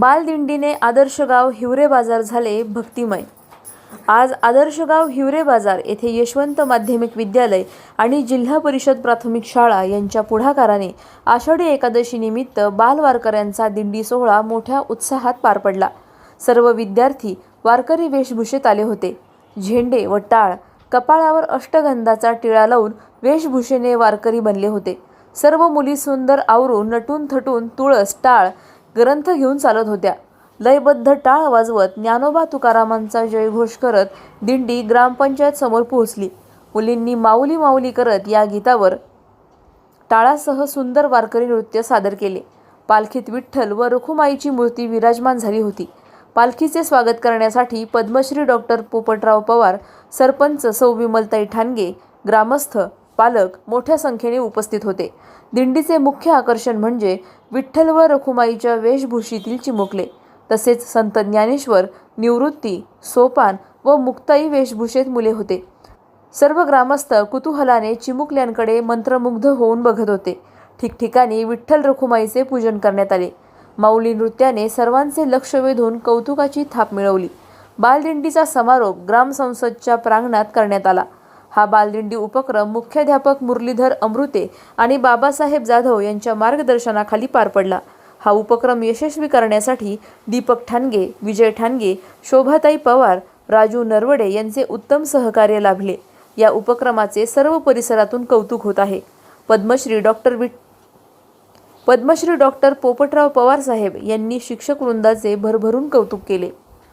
बालदिंडीने आदर्श गाव हिवरे बाजार झाले भक्तिमय. आज आदर्श गाव हिवरे बाजार येथे यशवंत माध्यमिक विद्यालय आणि जिल्हा परिषद प्राथमिक शाळा यांच्या पुढाकाराने आषाढी एकादशी निमित्त बालवारकऱ्यांचा दिंडी सोहळा मोठ्या उत्साहात पार पडला. सर्व विद्यार्थी वारकरी वेशभूषेत आले होते. झेंडे व टाळ कपाळावर अष्टगंधाचा टिळा लावून वेशभूषेने वारकरी बनले होते. सर्व मुली सुंदर आवरून नटून थटून तुळस टाळ ग्रंथ घेऊन चालत होत्या. लयबद्ध टाळ वाजवत ज्ञानोबा तुकारामांचा जयघोष करत दिंडी ग्रामपंचायत समोर पोहोचली. मुलींनी माऊली माऊली करत या गीतावर टाळासह सुंदर वारकरी नृत्य सादर केले. पालखीत विठ्ठल व रुखुमाईची मूर्ती विराजमान झाली होती. पालखीचे स्वागत करण्यासाठी पद्मश्री डॉक्टर पोपटराव पवार सरपंच सौ विमलताई ठाणगे ग्रामस्थ पालक मोठ्या संख्येने उपस्थित होते. दिंडीचे मुख्य आकर्षण म्हणजे विठ्ठल व रखुमाईच्या वेशभूषेतील चिमुकले. तसेच संत ज्ञानेश्वर निवृत्ती सोपान व मुक्ताई वेशभूषेत मुले होते. सर्व ग्रामस्थ कुतूहलाने चिमुकल्यांकडे मंत्रमुग्ध होऊन बघत होते. ठिकठिकाणी विठ्ठल रखुमाईचे पूजन करण्यात आले. माऊली नृत्याने सर्वांचे लक्ष वेधून कौतुकाची थाप मिळवली. बालदिंडीचा समारोप ग्रामसंसदच्या प्रांगणात करण्यात आला. हा बालदिंडी उपक्रम मुख्याध्यापक मुरलीधर अमृते आणि बाबासाहेब जाधव यांच्या मार्गदर्शनाखाली पार पडला. हा उपक्रम यशस्वी करण्यासाठी दीपक ठाणगे विजय ठाणगे शोभाताई पवार राजू नरवडे यांचे उत्तम सहकार्य लाभले. या उपक्रमाचे सर्व परिसरातून कौतुक होत आहे. पद्मश्री डॉक्टर विट पद्मश्री डॉक्टर पोपटराव पवार साहेब यांनी शिक्षक वृंदाचे भरभरून कौतुक केले.